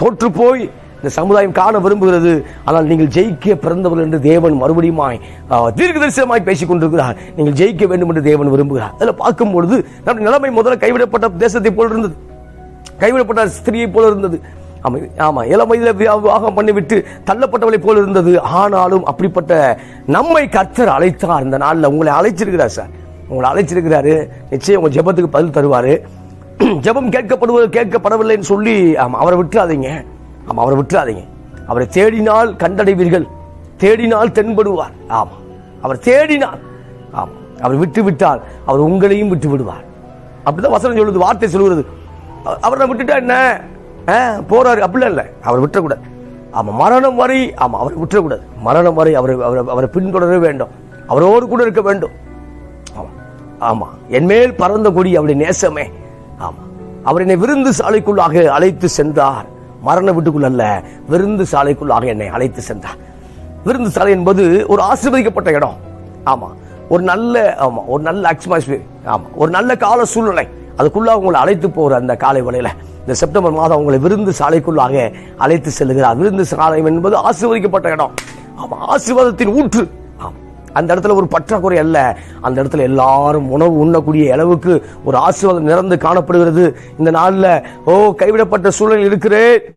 தோற்று போய் இந்த சமுதாயம் காண விரும்புகிறது. ஆனால் நீங்கள் ஜெயிக்க பிறந்தவர்கள் என்று தேவன் மறுபடியுமாய் தீர்க்க தரிசனமாய் பேசிக் கொண்டிருக்கிறார் நீங்கள் ஜெயிக்க வேண்டும் என்று தேவன் விரும்புகிறார். அதில் பார்க்கும் பொழுது நம்முடைய நிலைமை முதல்ல கைவிடப்பட்ட தேசத்தை போல் இருந்தது. கைவிடப்பட்ட ஸ்திரியை போல இருந்தது. ஆமாம் இளம் வயதில் விவாகம் பண்ணிவிட்டு தள்ளப்பட்டவளை போல இருந்தது. ஆனாலும் அப்படிப்பட்ட நம்மை கர்த்தர் அழைத்தார். இந்த நாளில் உங்களை அழைச்சிருக்கிறார் சார். உங்களை அழைச்சிருக்கிறாரு. நிச்சயம் உங்கள் ஜெபத்துக்கு பதில் தருவார். ஜெபம் கேட்கப்படுவது கேட்கப்படவில்லைன்னு சொல்லி அவரை விட்டுறாதீங்க. ஆமாம் அவரை விட்டுறாதீங்க. அவரை தேடினால் கண்டடைவீர்கள். தேடினால் தென்படுவார். ஆமாம் அவர் தேடினால் ஆமாம் அவர் விட்டு விட்டால் அவர் உங்களையும் விட்டு விடுவார் அப்படிதான் வசனம் சொல்லுது வார்த்தை சொல்லுகிறது. அவரை விட்டுட்டா என்ன? ஆ, போறாரு. அப்படிலாம் இல்லை. அவர் விட்டுறக்கூடாது ஆமாம் மரணம் வரை ஆமாம் அவரை விட்டுறக்கூடாது மரணம் வரை அவரை அவரை அவரை பின்தொடர வேண்டும். அவரோடு கூட இருக்க வேண்டும். ஆமாம் ஆமாம் என் மேல் பறந்த கொடி அவருடைய நேசமே. ஆமா. அவர் என்னை விருந்து சாலைக்குள்ளாக அழைத்து சென்றார். மரண வீட்டுக்குள் அல்ல விருந்து சாலைக்குள்ளாக என்னை அழைத்து சென்றார். விருந்து சாலை என்பது ஒரு ஆசீர்வதிக்கப்பட்ட இடம். ஆமா. ஒரு நல்ல ஆமா ஒரு நல்ல அட்மாஸ்பியர் ஆமா. ஒரு நல்ல கால சூழ்நிலை. அதுக்குள்ள உங்களை அழைத்து போகிற அந்த காலை வேளையில இந்த செப்டம்பர் மாதம் உங்களை விருந்து சாலைக்குள்ளாக அழைத்து செல்லுகிறார். விருந்து சாலை என்பது ஆசீர்வதிக்கப்பட்ட இடம். ஆமா ஆசீர்வாதத்தின் ஊற்று. அந்த இடத்துல ஒரு பற்றாக்குறை அல்ல. அந்த இடத்துல எல்லாரும் உணவு உண்ணக்கூடிய அளவுக்கு ஒரு ஆசீர்வாதம் நிறந்து காணப்படுகிறது. இந்த நாளில் ஓ கைவிடப்பட்ட சூழல் இருக்கிறேன்.